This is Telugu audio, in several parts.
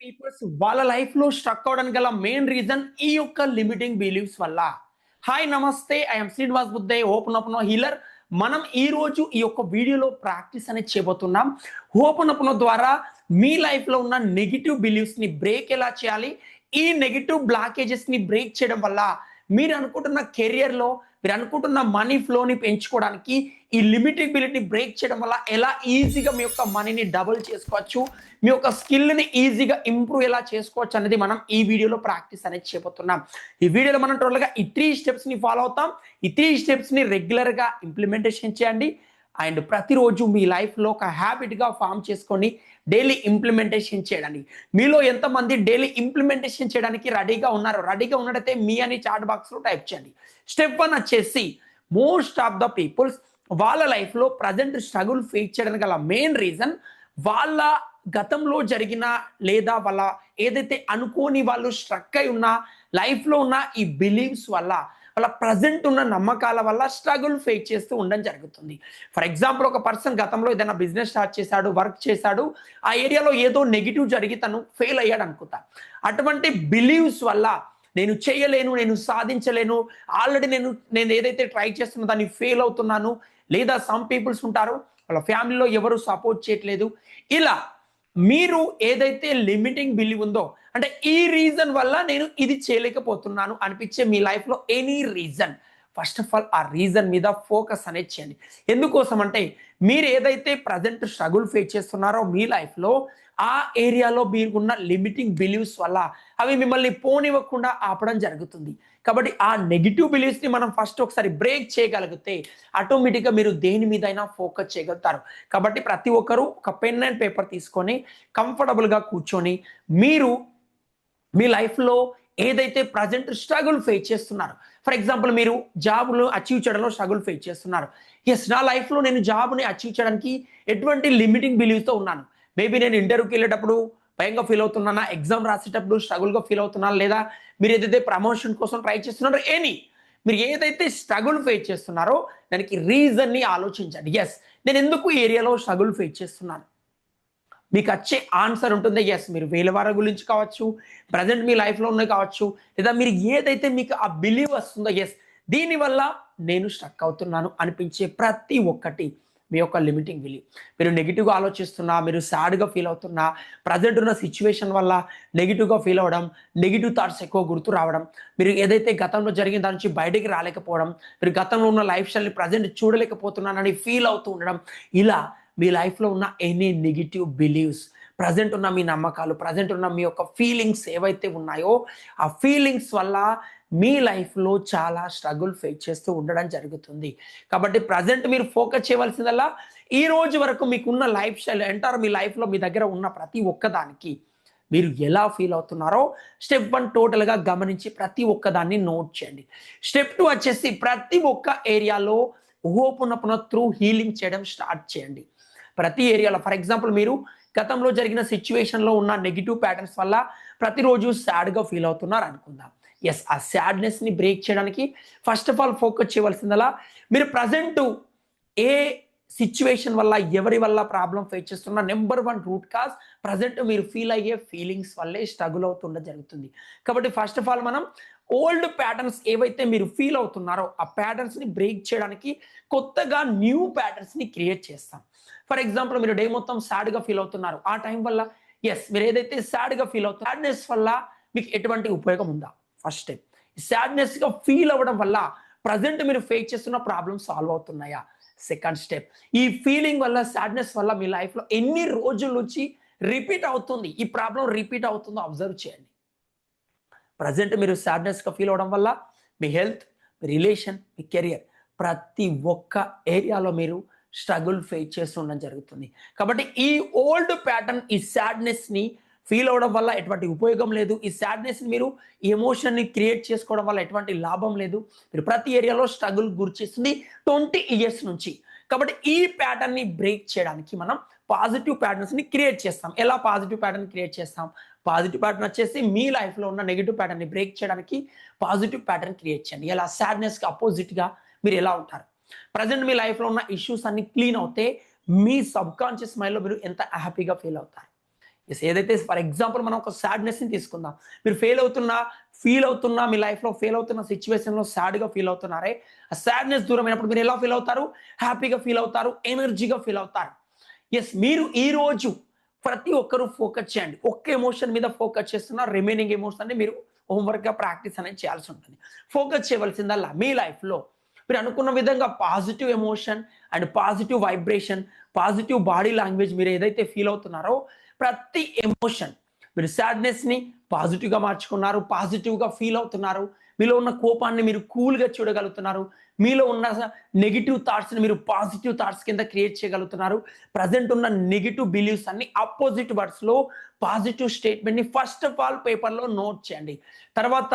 పీపుల్స్ వాళ్ళ లైఫ్లో స్ట్రక్ అవడానికి గల మెయిన్ రీజన్ ఈ యొక్క లిమిటింగ్ బిలీవ్స్ వల్ల. హాయ్ నమస్తే I'm Srinivas Buddhe open up healer మనం ఈ రోజు ఈ యొక్క వీడియోలో ప్రాక్టీస్ అనేది చేయబోతున్నాం ఓపెన్ అప్ ద్వారా మీ లైఫ్లో ఉన్న నెగిటివ్ బిలీవ్స్ని బ్రేక్ ఎలా చేయాలి? ఈ నెగిటివ్ బ్లాకేజెస్ని బ్రేక్ చేయడం వల్ల మీరు అనుకుంటున్న కెరియర్లో మీరు అనుకుంటున్న మనీ ఫ్లోని పెంచుకోవడానికి ఈ లిమిటబిలిటీ బ్రేక్ చేయడం వల్ల ఎలా ఈజీగా మీ యొక్క మనీని డబుల్ చేసుకోవచ్చు మీ యొక్క స్కిల్ని ఈజీగా ఇంప్రూవ్ ఎలా చేసుకోవచ్చు అనేది మనం ఈ వీడియోలో ప్రాక్టీస్ అనేది చేయబోతున్నాం. ఈ వీడియోలో మనం టోటల్గా ఈ త్రీ స్టెప్స్ని ఫాలో అవుతాం. ఈ త్రీ స్టెప్స్ని రెగ్యులర్గా ఇంప్లిమెంటేషన్ చేయండి. అండ్ ప్రతిరోజు మీ లైఫ్లో ఒక హ్యాబిట్గా ఫామ్ చేసుకొని డైలీ ఇంప్లిమెంటేషన్ చేయడానికి. మీలో ఎంతమంది డైలీ ఇంప్లిమెంటేషన్ చేయడానికి రెడీగా ఉన్నారు రెడీగా ఉన్నట్టయితే మీ అని చాట్ బాక్స్లో టైప్ చేయండి. స్టెప్ వన్ వచ్చేసి మోస్ట్ ఆఫ్ ద పీపుల్స్ వాళ్ళ లైఫ్లో ప్రజెంట్ స్ట్రగుల్ ఫేస్ చేయడానికి గల మెయిన్ రీజన్ వాళ్ళ గతంలో జరిగిన లేదా వాళ్ళ ఏదైతే అనుకోని వాళ్ళు స్ట్రక్ అయి ఉన్న లైఫ్లో ఉన్న ఈ బిలీవ్స్ వల్ల వాళ్ళ ప్రజెంట్ ఉన్న నమ్మకాల వల్ల స్ట్రగుల్ ఫేస్ చేస్తూ ఉండడం జరుగుతుంది. ఫర్ ఎగ్జాంపుల్ ఒక పర్సన్ గతంలో ఏదైనా బిజినెస్ స్టార్ట్ చేశాడు వర్క్ చేశాడు ఆ ఏరియాలో ఏదో నెగిటివ్ జరిగి తను ఫెయిల్ అయ్యాడు అనుకుంటా. అటువంటి బిలీవ్స్ వల్ల నేను చేయలేను నేను సాధించలేను ఆల్రెడీ నేను నేను ఏదైతే ట్రై చేస్తున్నా దాన్ని ఫెయిల్ అవుతున్నాను లేదా సమ్ పీపుల్స్ ఉంటారు వాళ్ళ ఫ్యామిలీలో ఎవరు సపోర్ట్ చేయట్లేదు. ఇలా మీరు ఏదైతే లిమిటింగ్ బిలీవ్ ఉందో అంటే ఈ రీజన్ వల్ల నేను ఇది చేయలేకపోతున్నాను అనిపించే మీ లైఫ్లో any reason first of all ఆ రీజన్ మీద ఫోకస్ అనేది చేయండి. ఎందుకోసం అంటే మీరు ఏదైతే ప్రజెంట్ స్ట్రగుల్ ఫేస్ చేస్తున్నారో మీ లైఫ్లో ఆ ఏరియాలో మీకున్న లిమిటింగ్ బిలీవ్స్ వల్ల అవి మిమ్మల్ని పోనివ్వకుండా ఆపడం జరుగుతుంది. కాబట్టి ఆ నెగిటివ్ బిలీవ్స్ని మనం ఫస్ట్ ఒకసారి బ్రేక్ చేయగలిగితే ఆటోమేటిక్గా మీరు దేని మీదైనా ఫోకస్ చేయగలుగుతారు. కాబట్టి ప్రతి ఒక్కరూ ఒక పెన్ అండ్ పేపర్ తీసుకొని కంఫర్టబుల్గా కూర్చొని మీరు మీ లైఫ్లో ఏదైతే ప్రజెంట్ స్ట్రగుల్ ఫేస్ చేస్తున్నారు ఫర్ ఎగ్జాంపుల్ మీరు జాబ్ను అచీవ్ చేయడంలో స్ట్రగుల్ ఫేస్ చేస్తున్నారు. ఎస్ నా లైఫ్లో నేను జాబ్ని అచీవ్ చేయడానికి ఎటువంటి లిమిటింగ్ బిలీవ్తో ఉన్నాను. మేబీ నేను ఇంటర్వ్యూకి వెళ్ళేటప్పుడు భయంగా ఫీల్ అవుతున్నానా? ఎగ్జామ్ రాసేటప్పుడు స్ట్రగుల్గా ఫీల్ అవుతున్నాను? లేదా మీరు ఏదైతే ప్రమోషన్ కోసం ట్రై చేస్తున్నారో ఎనీ మీరు ఏదైతే స్ట్రగుల్ ఫేస్ చేస్తున్నారో దానికి రీజన్ని ఆలోచించండి. ఎస్ నేను ఎందుకు ఏరియాలో స్ట్రగుల్ ఫేస్ చేస్తున్నాను? మీకు వచ్చే ఆన్సర్ ఉంటుంది. ఎస్ మీరు వేల వారి గురించి కావచ్చు ప్రజెంట్ మీ లైఫ్లో ఉన్నాయి కావచ్చు లేదా మీరు ఏదైతే మీకు ఆ బిలీవ్ వస్తుందో ఎస్ దీనివల్ల నేను స్ట్రక్ అవుతున్నాను అనిపించే ప్రతి ఒక్కటి మీ యొక్క లిమిటింగ్ బిలీవ్ మీరు నెగిటివ్గా ఆలోచిస్తున్నా మీరు సాడ్గా ఫీల్ అవుతున్నా ప్రజెంట్ ఉన్న సిచ్యువేషన్ వల్ల నెగిటివ్గా ఫీల్ అవ్వడం నెగిటివ్ థాట్స్ ఎక్కువ గుర్తు రావడం మీరు ఏదైతే గతంలో జరిగిన దాని నుంచి బయటికి రాలేకపోవడం మీరు గతంలో ఉన్న లైఫ్ స్టైల్ని ప్రజెంట్ చూడలేకపోతున్నానని ఫీల్ అవుతూ ఉండడం ఇలా మీ లైఫ్లో ఉన్న ఎనీ నెగిటివ్ బిలీవ్స్ ప్రజెంట్ ఉన్న మీ నమ్మకాలు ప్రజెంట్ ఉన్న మీ యొక్క ఫీలింగ్స్ ఏవైతే ఉన్నాయో ఆ ఫీలింగ్స్ వల్ల మీ లైఫ్లో చాలా స్ట్రగుల్ ఫేస్ చేస్తూ ఉండడం జరుగుతుంది. కాబట్టి ప్రజెంట్ మీరు ఫోకస్ చేయవలసిందల్లా ఈ రోజు వరకు మీకున్న లైఫ్ స్టైల్ అంటారు మీ లైఫ్లో మీ దగ్గర ఉన్న ప్రతి ఒక్కదానికి మీరు ఎలా ఫీల్ అవుతున్నారో స్టెప్ వన్ టోటల్గా గమనించి ప్రతి ఒక్కదాన్ని నోట్ చేయండి. స్టెప్ టూ వచ్చేసి ప్రతి ఒక్క ఏరియాలో ఓపెన్ అప్ త్రూ హీలింగ్ చేయడం స్టార్ట్ చేయండి. ప్రతి ఏరియాలో. ఫర్ ఎగ్జాంపుల్ మీరు గతంలో జరిగిన సిచ్యువేషన్లో ఉన్న నెగిటివ్ ప్యాటర్న్స్ వల్ల ప్రతిరోజు సాడ్గా ఫీల్ అవుతున్నారు అనుకుందాం. ఎస్ ఆ సాడ్నెస్ని బ్రేక్ చేయడానికి ఫస్ట్ ఆఫ్ ఆల్ ఫోకస్ చేయవలసిందలా మీరు ప్రజెంట్ ఏ సిచ్యువేషన్ వల్ల ఎవరి వల్ల ప్రాబ్లం ఫేస్ చేస్తున్న number one root cause present మీరు ఫీల్ అయ్యే ఫీలింగ్స్ వల్లే స్ట్రగుల్ అవుతుండ జరుగుతుంది. కాబట్టి ఫస్ట్ ఆఫ్ ఆల్ మనం ఓల్డ్ ప్యాటర్న్స్ ఏవైతే మీరు ఫీల్ అవుతున్నారో ఆ ప్యాటర్న్స్ని బ్రేక్ చేయడానికి కొత్తగా న్యూ ప్యాటర్న్స్ని క్రియేట్ చేస్తాం. ఫర్ ఎగ్జాంపుల్ మీరు డే మొత్తం సాడ్గా ఫీల్ అవుతున్నారు. ఆ టైం వల్ల ఎస్ మీరు ఏదైతే సాడ్గా ఫీల్ అవుతారు సాడ్నెస్ వల్ల మీకు ఎటువంటి ఉపయోగం ఉందా? ఫస్ట్ స్టెప్ సాడ్నెస్గా ఫీల్ అవ్వడం వల్ల ప్రజెంట్ మీరు ఫేస్ చేస్తున్న ప్రాబ్లమ్ సాల్వ్ అవుతున్నాయా? సెకండ్ స్టెప్ ఈ ఫీలింగ్ వల్ల సాడ్నెస్ వల్ల మీ లైఫ్లో ఎన్ని రోజుల నుంచి రిపీట్ అవుతుంది? ఈ ప్రాబ్లం రిపీట్ అవుతుందో అబ్జర్వ్ చేయండి. ప్రజెంట్ మీరు సాడ్నెస్గా ఫీల్ అవడం వల్ల మీ హెల్త్ మీ రిలేషన్ మీ కెరియర్ ప్రతి ఒక్క ఏరియాలో మీరు స్ట్రగుల్ ఫేస్ చేస్తుండడం జరుగుతుంది. కాబట్టి ఈ ఓల్డ్ ప్యాటర్న్ ఈ సాడ్నెస్ని ఫీల్ అవడం వల్ల ఎటువంటి ఉపయోగం లేదు. ఈ సాడ్నెస్ని మీరు ఎమోషన్ని క్రియేట్ చేసుకోవడం వల్ల ఎటువంటి లాభం లేదు. మీరు ప్రతి ఏరియాలో స్ట్రగుల్ గురిచేస్తుంది ట్వంటీ ఇయర్స్ నుంచి. కాబట్టి ఈ ప్యాటర్న్ని బ్రేక్ చేయడానికి మనం పాజిటివ్ ప్యాటర్న్స్ని క్రియేట్ చేస్తాం. ఎలా పాజిటివ్ ప్యాటర్న్ క్రియేట్ చేస్తాం? పాజిటివ్ ప్యాటర్న్ వచ్చేసి మీ లైఫ్లో ఉన్న నెగిటివ్ ప్యాటర్న్ని బ్రేక్ చేయడానికి పాజిటివ్ ప్యాటర్న్ క్రియేట్ చేయండి. ఎలా సాడ్నెస్కి అపోజిట్గా మీరు ఎలా ఉంటారు? ప్రజెంట్ మీ లైఫ్లో ఉన్న ఇష్యూస్ అన్ని క్లీన్ అవుతే మీ సబ్ కాన్షియస్ మైండ్లో మీరు ఎంత హ్యాపీగా ఫీల్ అవుతారు. ఎస్ ఏదైతే ఫర్ ఎగ్జాంపుల్ మనం ఒక సాడ్నెస్ని తీసుకుందాం. మీరు ఫెయిల్ అవుతున్నా ఫీల్ అవుతున్నా మీ లైఫ్లో ఫెయిల్ అవుతున్న సిచ్యువేషన్లో సాడ్గా ఫీల్ అవుతున్నారే ఆ సాడ్నెస్ దూరమైనప్పుడు మీరు ఎలా ఫీల్ అవుతారు? హ్యాపీగా ఫీల్ అవుతారు ఎనర్జీగా ఫీల్ అవుతారు. ఎస్ మీరు ఈ రోజు ప్రతి ఒక్కరూ ఫోకస్ చేయండి. ఒక్క ఎమోషన్ మీద ఫోకస్ చేస్తున్న రిమైనింగ్ ఎమోషన్ మీరు హోంవర్క్గా ప్రాక్టీస్ అనేది చేయాల్సి ఉంటుంది. ఫోకస్ చేయవలసిందల్లా మీ లైఫ్లో మీరు అనుకున్న విధంగా positive emotion and positive vibration positive body language మీరు ఏదైతే ఫీల్ అవుతున్నారో ప్రతి ఎమోషన్ మీరు సాడ్నెస్ని పాజిటివ్గా మార్చుకున్నారు పాజిటివ్గా ఫీల్ అవుతున్నారు. మీలో ఉన్న కోపాన్ని మీరు కూల్గా చూడగలుగుతున్నారు. మీలో ఉన్న నెగిటివ్ థాట్స్ని మీరు పాజిటివ్ థాట్స్ కింద క్రియేట్ చేయగలుగుతున్నారు. ప్రజెంట్ ఉన్న నెగిటివ్ బిలీవ్స్ అన్ని అపోజిట్ వర్డ్స్లో పాజిటివ్ స్టేట్మెంట్ని ఫస్ట్ ఆఫ్ ఆల్ పేపర్లో నోట్ చేయండి. తర్వాత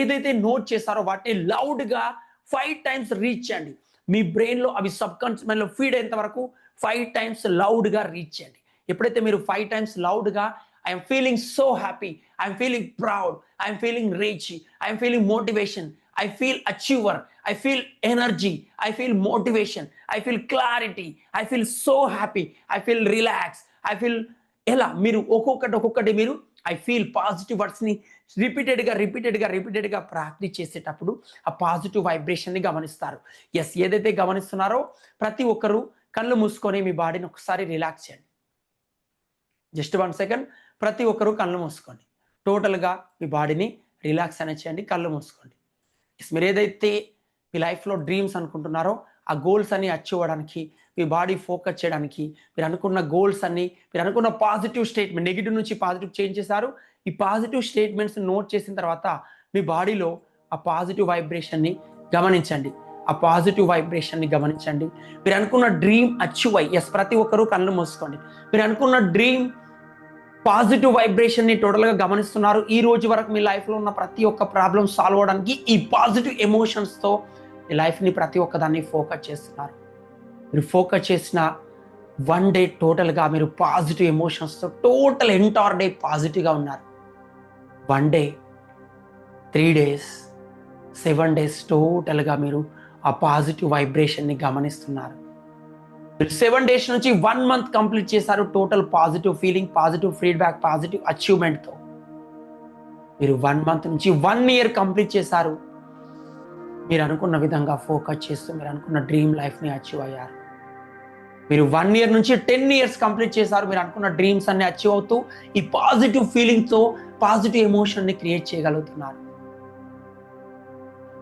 ఏదైతే నోట్ చేశారో వాటిని లౌడ్గా ఫైవ్ టైమ్స్ రీచ్ చేయండి మీ బ్రెయిన్లో అవి సబ్ కాన్షియస్లో ఫీడ్ అయ్యేంత వరకు ఫైవ్ టైమ్స్ లౌడ్గా రీచ్ చేయండి ఎప్పుడైతే మీరు five times లౌడ్గా I'm feeling so happy I'm feeling proud I'm feeling reach I'm feeling motivation I feel achiever I feel energy I feel motivation I feel clarity I feel so happy I feel relax I feel ఎలా? మీరు ఒక్కొక్కటి ఒక్కొక్కటి మీరు ఐ ఫీల్ పాజిటివ్ వర్డ్స్ని రిపీటెడ్గా రిపీటెడ్గా రిపీటెడ్గా ప్రాక్టీస్ చేసేటప్పుడు ఆ పాజిటివ్ వైబ్రేషన్ని గమనిస్తారు. ఎస్ ఏదైతే గమనిస్తున్నారో ప్రతి ఒక్కరూ కళ్ళు మూసుకొని మీ బాడీని ఒకసారి రిలాక్స్ చేయండి. జస్ట్ వన్ సెకండ్ ప్రతి ఒక్కరూ కళ్ళు మూసుకోండి. టోటల్గా మీ బాడీని రిలాక్స్ అనేది చేయండి కళ్ళు మూసుకోండి. ఎస్ మీరు ఏదైతే మీ లైఫ్లో డ్రీమ్స్ అనుకుంటున్నారో ఆ గోల్స్ అన్ని అచీవ్ అవ్వడానికి మీ బాడీ ఫోకస్ చేయడానికి మీరు అనుకున్న గోల్స్ అన్ని మీరు అనుకున్న పాజిటివ్ స్టేట్మెంట్ నెగిటివ్ నుంచి పాజిటివ్ చేంజ్ చేశారు ఈ పాజిటివ్ స్టేట్మెంట్స్ నోట్ చేసిన తర్వాత మీ బాడీలో ఆ పాజిటివ్ వైబ్రేషన్ని గమనించండి. ఆ పాజిటివ్ వైబ్రేషన్ని గమనించండి. మీరు అనుకున్న డ్రీమ్ అచీవ్ అయ్యి ఎస్ ప్రతి ఒక్కరూ కళ్ళు మూసుకోండి. మీరు అనుకున్న డ్రీమ్ పాజిటివ్ వైబ్రేషన్ని టోటల్గా గమనిస్తున్నారు. ఈ రోజు వరకు మీ లైఫ్లో ఉన్న ప్రతి ఒక్క ప్రాబ్లం సాల్వ్ అవడానికి ఈ పాజిటివ్ ఎమోషన్స్తో మీ లైఫ్ని ప్రతి ఒక్కదాన్ని ఫోకస్ చేస్తున్నారు. మీరు ఫోకస్ చేసిన వన్ డే టోటల్గా మీరు పాజిటివ్ ఎమోషన్స్తో టోటల్ ఎంటైర్ డే పాజిటివ్గా ఉన్నారు. One day three days seven days టోటల్గా మీరు ఆ పాజిటివ్ వైబ్రేషన్ని గమనిస్తున్నారు. మీరు సెవెన్ డేస్ నుంచి వన్ మంత్ కంప్లీట్ చేశారు total positive feeling positive feedback positive అచీవ్మెంట్తో. మీరు వన్ మంత్ నుంచి వన్ ఇయర్ కంప్లీట్ చేశారు. మీరు అనుకున్న విధంగా ఫోకస్ చేస్తూ మీరు అనుకున్న డ్రీమ్ లైఫ్ని అచీవ్ అయ్యారు. మీరు వన్ ఇయర్ నుంచి టెన్ ఇయర్స్ కంప్లీట్ చేశారు. మీరు అనుకున్న డ్రీమ్స్ అన్ని అచీవ్ అవుతూ ఈ పాజిటివ్ ఫీలింగ్తో పాజిటివ్ ఎమోషన్ని క్రియేట్ చేయగలుగుతున్నారు.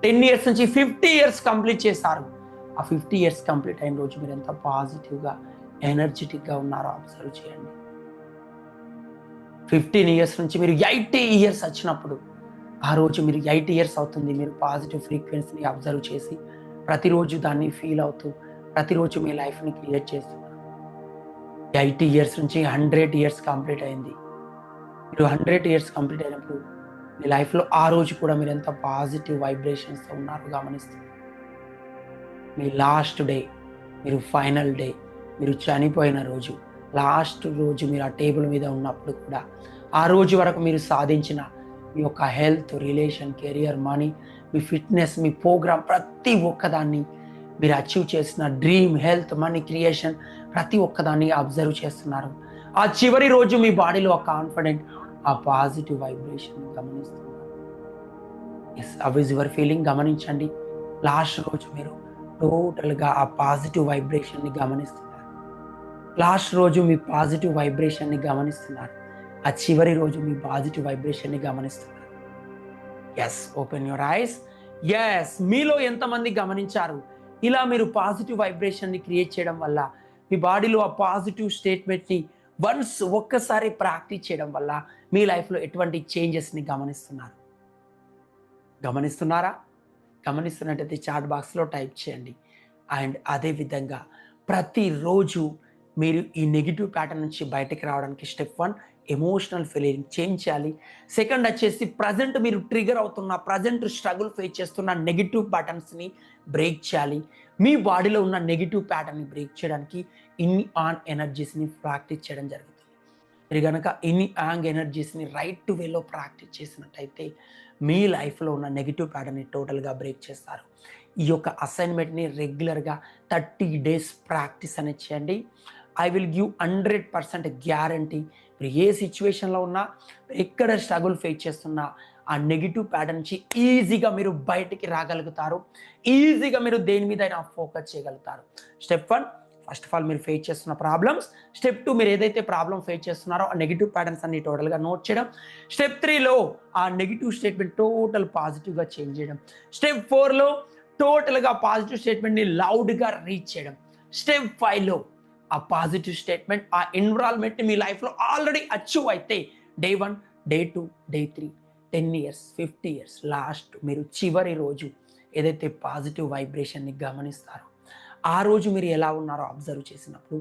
టెన్ ఇయర్స్ నుంచి ఫిఫ్టీ ఇయర్స్ కంప్లీట్ చేశారు. ఆ ఫిఫ్టీ ఇయర్స్ కంప్లీట్ అయిన రోజు మీరు ఎంత పాజిటివ్గా ఎనర్జెటిక్గా ఉన్నారో అబ్జర్వ్ చేయండి. ఫిఫ్టీన్ ఇయర్స్ నుంచి మీరు ఎయిటీ ఇయర్స్ వచ్చినప్పుడు ఆ రోజు మీరు ఎయిట్ ఇయర్స్ అవుతుంది. మీరు పాజిటివ్ ఫ్రీక్వెన్సీని అబ్జర్వ్ చేసి ప్రతిరోజు దాన్ని ఫీల్ అవుతూ ప్రతిరోజు మీ లైఫ్ని క్రియేట్ చేస్తున్నారు. ఎయిటీ ఇయర్స్ నుంచి హండ్రెడ్ ఇయర్స్ కంప్లీట్ అయింది. మీరు హండ్రెడ్ ఇయర్స్ కంప్లీట్ అయినప్పుడు మీ లైఫ్లో ఆ రోజు కూడా మీరు ఎంత పాజిటివ్ వైబ్రేషన్స్తో ఉన్నారో గమనిస్తారు మీ లాస్ట్ డే మీరు ఫైనల్ డే మీరు చనిపోయిన రోజు లాస్ట్ రోజు మీరు ఆ టేబుల్ మీద ఉన్నప్పుడు కూడా ఆ రోజు వరకు మీరు సాధించిన మీ యొక్క హెల్త్ రిలేషన్ కెరియర్ మనీ మీ ఫిట్నెస్ మీ ప్రోగ్రామ్ ప్రతి ఒక్కదాన్ని మీరు అచీవ్ చేసిన డ్రీమ్ హెల్త్ మనీ క్రియేషన్ ప్రతి ఒక్కదాన్ని అబ్జర్వ్ చేస్తున్నారు. ఆ చివరి రోజు మీ బాడీలో ఆ కాన్ఫిడెంట్ ఆ పాజిటివ్ వైబ్రేషన్ గమనిస్తున్నారు. ఎస్ అవ్ యువర్ ఫీలింగ్ గమనించండి. లాస్ట్ రోజు మీరు టోటల్గా ఆ పాజిటివ్ వైబ్రేషన్ని గమనిస్తున్నారు. లాస్ట్ రోజు మీ పాజిటివ్ వైబ్రేషన్ని గమనిస్తున్నారు. ఆ చివరి రోజు మీ పాజిటివ్ వైబ్రేషన్ని గమనిస్తున్నారు. Yes open your eyes yes మీలో ఎంతమంది గమనించారు? ఇలా మీరు పాజిటివ్ వైబ్రేషన్ని క్రియేట్ చేయడం వల్ల మీ బాడీలో ఆ పాజిటివ్ స్టేట్మెంట్ని వన్స్ ఒక్కసారి ప్రాక్టీస్ చేయడం వల్ల మీ లైఫ్లో ఎటువంటి చేంజెస్ని గమనిస్తున్నారు? గమనిస్తున్నారా? గమనిస్తున్నట్టయితే చాట్ బాక్స్లో టైప్ చేయండి. అండ్ అదేవిధంగా ప్రతిరోజు మీరు ఈ నెగిటివ్ ప్యాటర్న్ నుంచి బయటకు రావడానికి step one emotional feeling change చేయాలి. సెకండ్ వచ్చేసి ప్రజెంట్ మీరు ట్రిగర్ అవుతున్న ప్రజెంట్ స్ట్రగుల్ ఫేస్ చేస్తున్న నెగిటివ్ ప్యాటర్న్స్ని బ్రేక్ చేయాలి. మీ బాడీలో ఉన్న నెగిటివ్ ప్యాటర్న్ని బ్రేక్ చేయడానికి ఇన్ ఆన్ ఎనర్జీస్ని ప్రాక్టీస్ చేయడం జరుగుతుంది. మీరు కనుక ఇన్ని యాంగ్ ఎనర్జీస్ని రైట్ టు వేలో ప్రాక్టీస్ చేసినట్టయితే మీ లైఫ్లో ఉన్న నెగిటివ్ ప్యాటర్న్ని టోటల్గా బ్రేక్ చేస్తారు. ఈ యొక్క అసైన్మెంట్ని రెగ్యులర్గా థర్టీ డేస్ ప్రాక్టీస్ అనేది చేయండి. I will give hundred percent guarantee మీరు ఏ సిచ్యువేషన్లో ఉన్నా ఎక్కడ స్ట్రగుల్ ఫేస్ చేస్తున్నా ఆ నెగిటివ్ ప్యాటర్న్ నుంచి ఈజీగా మీరు బయటికి రాగలుగుతారు. ఈజీగా మీరు దేని మీద అయినా ఫోకస్ చేయగలుగుతారు. Step one first of all మీరు ఫేస్ చేస్తున్న ప్రాబ్లమ్స్ స్టెప్ టూ మీరు ఏదైతే ప్రాబ్లమ్ ఫేస్ చేస్తున్నారో ఆ నెగిటివ్ ప్యాటర్న్స్ అన్ని టోటల్గా నోట్ చేయడం. స్టెప్ త్రీలో ఆ నెగిటివ్ స్టేట్మెంట్ టోటల్ పాజిటివ్గా చేంజ్ చేయడం. స్టెప్ ఫోర్లో టోటల్గా పాజిటివ్ స్టేట్మెంట్ని లౌడ్గా రీచ్ చేయడం. స్టెప్ ఫైవ్లో ఆ పాజిటివ్ స్టేట్మెంట్ ఆ ఎన్విరాన్మెంట్ మీ లైఫ్లో ఆల్రెడీ అచీవ్ అయితే day one day two day three ten years fifty years last మీరు చివరి రోజు ఏదైతే పాజిటివ్ వైబ్రేషన్ని గమనిస్తారో ఆ రోజు మీరు ఎలా ఉన్నారో అబ్జర్వ్ చేసినప్పుడు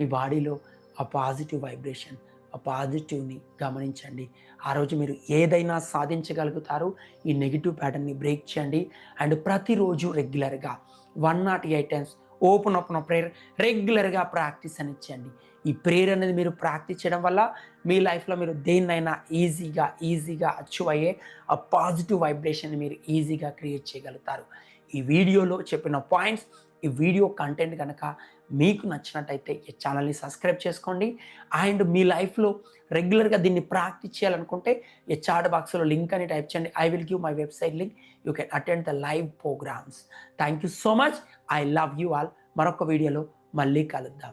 మీ బాడీలో ఆ పాజిటివ్ వైబ్రేషన్ ఆ పాజిటివ్ని గమనించండి. ఆ రోజు మీరు ఏదైనా సాధించగలుగుతారు ఈ నెగిటివ్ ప్యాటర్న్ని బ్రేక్ చేయండి. అండ్ ప్రతిరోజు రెగ్యులర్గా one nought eight times open open prayer రెగ్యులర్గా ప్రాక్టీస్ అని ఇచ్చండి ఈ ప్రేయర్ అనేది మీరు ప్రాక్టీస్ చేయడం వల్ల మీ లైఫ్లో మీరు దేన్నైనా ఈజీగా ఈజీగా అచీవ్ అయ్యే ఆ పాజిటివ్ వైబ్రేషన్ మీరు ఈజీగా క్రియేట్ చేయగలుగుతారు. ఈ వీడియోలో చెప్పిన పాయింట్స్ ఈ వీడియో కంటెంట్ కనుక మీకు నచ్చినట్టయితే ఈ ఛానల్ని సబ్స్క్రైబ్ చేసుకోండి. అండ్ మీ లైఫ్లో రెగ్యులర్గా దీన్ని ప్రాక్టీస్ చేయాలనుకుంటే ఈ చాట్ బాక్స్లో లింక్ అని టైప్ చేయండి. I will give my website link you can attend the live programs thank you so much I love you all. మరొక వీడియోలో మళ్ళీ కలుద్దాం.